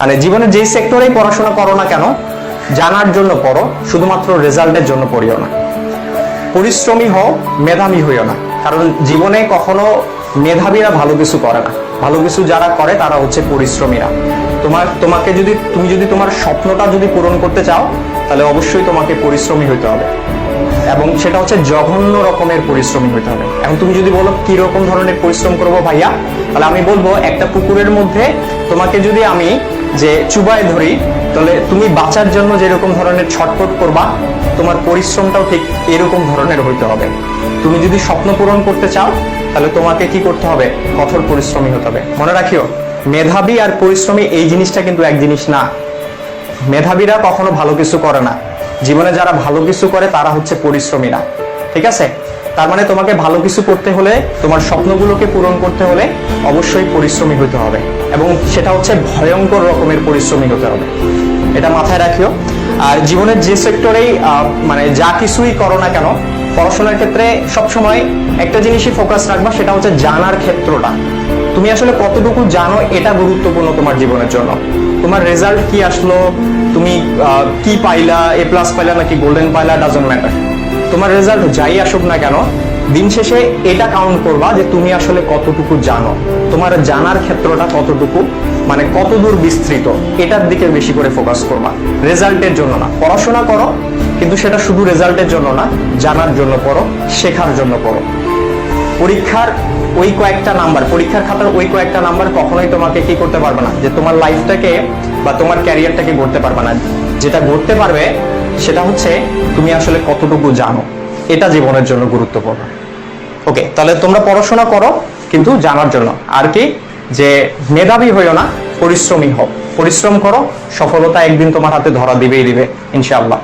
মানে জীবনের যেই সেক্টরেই পড়াশোনা করো না কেন, জানার জন্য পড়ো, শুধুমাত্র রেজাল্টের জন্য পড়িও না। পরিশ্রমী হও, মেধাবী হইও না। কারণ জীবনে কখনো মেধাবীরা ভালো কিছু করে না। ভালো কিছু যারা করে, তারা হচ্ছে পরিশ্রমীরা। তোমার, তোমাকে যদি, তুমি যদি তোমার স্বপ্নটা যদি পূরণ করতে চাও, তাহলে অবশ্যই তোমাকে পরিশ্রমী হইতে হবে। এবং সেটা হচ্ছে জঘন্য রকমের পরিশ্রমী হইতে হবে। এখন তুমি যদি বলো, কি রকম ধরনের পরিশ্রম করব ভাইয়া? তাহলে আমি বলব, একটা পুকুরের মধ্যে তোমাকে যদি আমি যে চুবায় ধরি, তাহলে তুমি বাঁচার জন্য যেরকম ধরনের ছটফট করবা, তোমার পরিশ্রমটাও ঠিক এরকম ধরনের হইতে হবে। তুমি যদি স্বপ্ন পূরণ করতে চাও, তাহলে তোমাকে কি করতে হবে? কঠোর পরিশ্রমী হতে হবে। মনে রাখিও, মেধাবী আর পরিশ্রমী এই জিনিসটা কিন্তু এক জিনিস না। মেধাবীরা কখনো ভালো কিছু করে না। জীবনে যারা ভালো কিছু করে, তারা হচ্ছে পরিশ্রমীরা। ঠিক আছে? তার মানে তোমাকে ভালো কিছু করতে হলে, তোমার স্বপ্নগুলোকে পূরণ করতে হলে অবশ্যই পরিশ্রমী হতে হবে এবং সেটা হচ্ছে ভয়ঙ্কর রকমের পরিশ্রমী হতে হবে। এটা মাথায় রাখিও। আর জীবনের যে সেক্টরেই মানে যা কিছুই করো না কেন, পড়াশোনার ক্ষেত্রে সবসময় একটা জিনিসই ফোকাস রাখবা, সেটা হচ্ছে জানার ক্ষেত্রটা। তুমি আসলে কতটুকু জানো এটা গুরুত্বপূর্ণ তোমার জীবনের জন্য। তোমার রেজাল্ট কি আসলো? তুমি কি পাইলা? এ প্লাস পাইলা নাকি গোল্ডেন পাইলা? ডাজন্ট ম্যাটার তোমার রেজাল্ট যাই আসুক না কেন, দিন শেষে এটা কাউন্ট করবা যে তুমি আসলে কতটুকু জানো। তোমার জানার ক্ষেত্রটা কতটুকু মানে কতদূর বিস্তৃত, এটার দিকে বেশি করে ফোকাস করবা। রেজাল্টের জন্য না। পড়াশোনা করো, কিন্তু সেটা শুধু রেজাল্টের জন্য না, জানার জন্য করো, শেখার জন্য করো। পরীক্ষার ওই কয়েকটা নাম্বার পরীক্ষার খাতার ওই কয়েকটা নাম্বার কখনোই তোমাকে কি করতে পারবে না, যে তোমার লাইফটাকে বা তোমার ক্যারিয়ারটাকে গড়তে পারবে না। যেটা গড়তে পারবে সেটা হচ্ছে তুমি আসলে কতটুকু জানো। এটা জীবনের জন্য গুরুত্বপূর্ণ। ওকে, তাহলে তোমরা পড়াশোনা করো, কিন্তু জানার জন্য। আর কি? যে মেধাবী হইও না, পরিশ্রমী হও। পরিশ্রম করো, সফলতা একদিন তোমার হাতে ধরা দিবেই দিবে, ইনশাআল্লাহ।